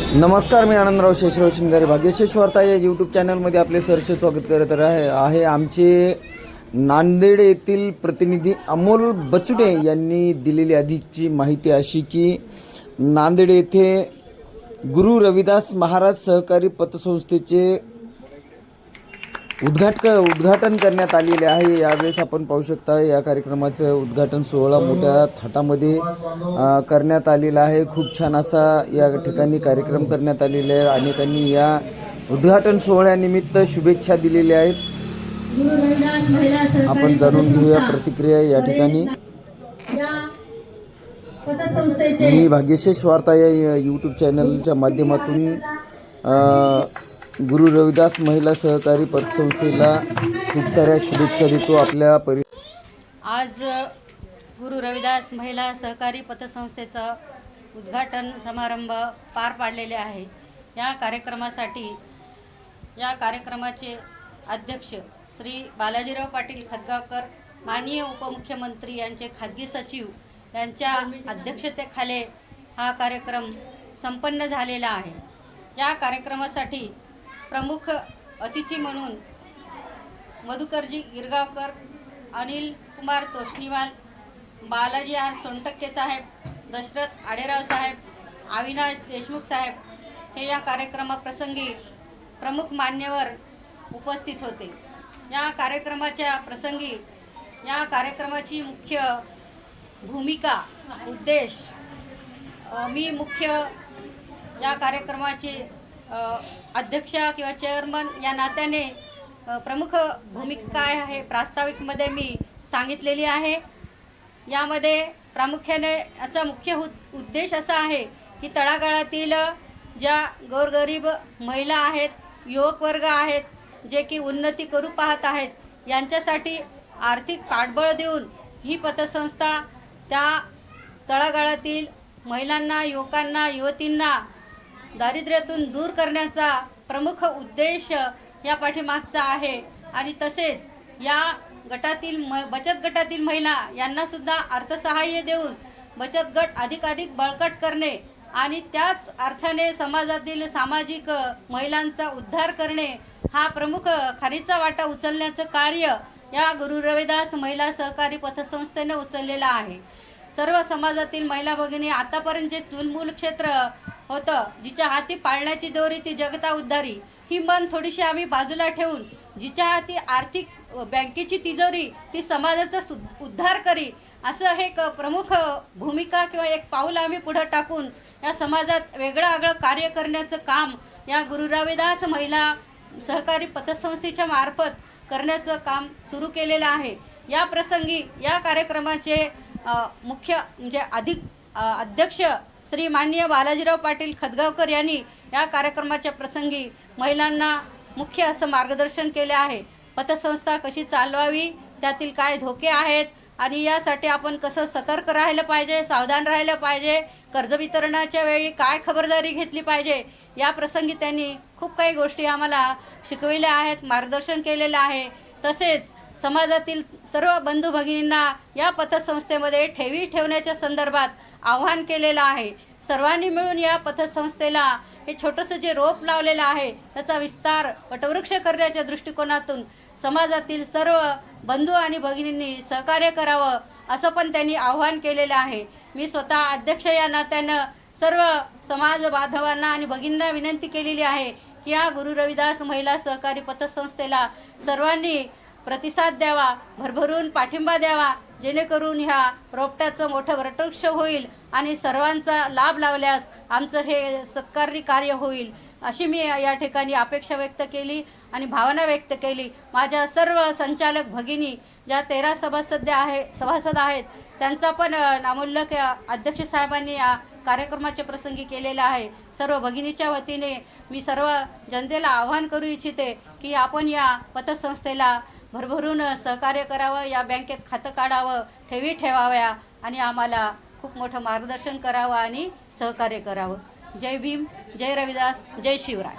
नमस्कार मी आनंदराव शेषराव शिंगारे भाग्यशेष वार्ता या यूट्यूब चॅनलमध्ये आपले सरसे स्वागत करत आहे आहे आमचे नांदेड येथील प्रतिनिधी अमोल बचुटे यांनी दिलेली अधिकची माहिती अशी की नांदेड येथे गुरु रविदास महाराज सहकारी पतसंस्थेचे उद्घाटक उद्घाटन करण्यात आलेले आहे. यावेळेस आपण पाहू शकता या कार्यक्रमाचं उद्घाटन सोहळा मोठ्या थाटामध्ये करण्यात आलेला आहे. खूप छान असा या ठिकाणी कार्यक्रम करण्यात आलेला आहे. अनेकांनी या उद्घाटन सोहळ्यानिमित्त शुभेच्छा दिलेल्या आहेत. आपण जाणून घेऊया प्रतिक्रिया या ठिकाणी. मी भाग्यशेष वार्ता या यूट्यूब चॅनलच्या माध्यमातून गुरु रविदास महिला सहकारी पतसंस्थेला खूप साऱ्या शुभेच्छा देतो आपल्या परि आज गुरु रविदास महिला सहकारी पतसंस्थेचा उद्घाटन समारंभ पार पाडलेले आहे. या कार्यक्रमासाठी या कार्यक्रमाचे अध्यक्ष श्री बालाजीराव पाटील खदगावकर माननीय उपमुख्यमंत्री यांचे खाजगी सचिव यांच्या अध्यक्षतेखाली हा कार्यक्रम संपन्न झालेला आहे. या कार्यक्रमासाठी प्रमुख अतिथी म्हणून मधुकरजी गिरगावकर अनिल कुमार तोष्णीवाल बालाजी आर सोनटक्के साहेब दशरथ आडेराव साहेब अविनाश देशमुख साहेब हे या कार्यक्रमाप्रसंगी प्रमुख मान्यवर उपस्थित होते. या कार्यक्रमाच्या प्रसंगी या कार्यक्रमाची मुख्य भूमिका उद्देश मी मुख्य या कार्यक्रमाचे अध्यक्ष किंवा चेअरमन या नात्याने प्रमुख भूमिका काय आहे प्रास्ताविकमध्ये मी सांगितलेली आहे. यामध्ये प्रामुख्याने याचा मुख्य उद्देश असा आहे की तळागाळातील ज्या गोरगरीब महिला आहेत युवक वर्ग आहेत जे की उन्नती करू पाहत आहेत यांच्यासाठी आर्थिक पाठबळ देऊन ही पतसंस्था त्या तळागाळातील महिलांना युवकांना युवतींना दारिद्र्यातून दूर करण्याचा प्रमुख उद्देश या पाठीमागचा आहे. आणि तसेच या गटातील म बचत गटातील महिला यांनासुद्धा अर्थसहाय्य देऊन बचत गट अधिकाधिक बळकट करणे आणि त्याच अर्थाने समाजातील सामाजिक महिलांचा उद्धार करणे हा प्रमुख खारीचा वाटा उचलण्याचं कार्य या गुरु रविदास महिला सहकारी पथसंस्थेने उचललेलं आहे. सर्व समाजातील महिला भगिनी आतापर्यंत जे चुलमूल क्षेत्र होतं. जिच्या हाती पाळण्याची दोरी ती जगता उद्धारी. ही मन थोडीशी आम्ही बाजूला ठेवून जिच्या हाती आर्थिक बँकेची तिजोरी ती समाजाचा सु उद्धार करी असं हे एक प्रमुख भूमिका किंवा एक पाऊल आम्ही पुढं टाकून या समाजात वेगळं आगळं कार्य करण्याचं काम या गुरु रविदास महिला सहकारी पतसंस्थेच्या मार्फत करण्याचं काम सुरू केलेलं आहे. या प्रसंगी या कार्यक्रमाचे मुख्य म्हणजे अधिक अध्यक्ष श्री माननीय बालाजीराव पाटील खदगावकर यांनी या कार्यक्रमाच्या प्रसंगी महिलांना मुख्य असं मार्गदर्शन केले आहे. पतसंस्था कशी चालवावी त्यातील काय धोके आहेत आणि यासाठी आपण कसं सतर्क राहिलं पाहिजे सावधान राहिलं पाहिजे कर्ज वितरणाच्या वेळी काय खबरदारी घेतली पाहिजे या प्रसंगी त्यांनी खूप काही गोष्टी आम्हाला शिकविल्या आहेत मार्गदर्शन केलेलं आहे. तसेच समाजातील सर्व बंधू भगिनींना या पथसंस्थेमध्ये ठेवी ठेवण्याच्या संदर्भात आव्हान केलेलं आहे. सर्वांनी मिळून या पथसंस्थेला हे छोटंसं जे रोप लावलेलं आहे त्याचा विस्तार वटवृक्ष करण्याच्या दृष्टिकोनातून समाजातील सर्व बंधू आणि भगिनींनी सहकार्य करावं असं पण त्यांनी आव्हान केलेलं आहे. मी स्वतः अध्यक्ष या नात्यानं सर्व समाज बांधवांना आणि भगिनींना विनंती केलेली आहे की या गुरु रविदास महिला सहकारी पतसंस्थेला सर्वांनी प्रतिसाद द्यावा भरभरून पाठिंबा द्यावा जेणेकरून ह्या रोपट्याचं मोठं वटवृक्ष होईल आणि सर्वांचा लाभ लावल्यास आमचं हे सत्कारणी कार्य होईल. अशी मी या ठिकाणी अपेक्षा व्यक्त केली आणि भावना व्यक्त केली. माझ्या सर्व संचालक भगिनी ज्या तेरा सभासद आहे सभासद आहेत त्यांचा पण नामोल्लक अध्यक्ष साहेबांनी या कार्यक्रमाच्या प्रसंगी केलेला आहे. सर्व भगिनीच्या वतीने मी सर्व जनतेला आवाहन करू इच्छिते की आपण या पतसंस्थेला भरभरून सहकार्य करावं या बँकेत खातं काढावं ठेवी ठेवाव्या आणि आम्हाला खूप मोठं मार्गदर्शन करावं आणि सहकार्य करावं. जय भीम जय रविदास जय शिवराय.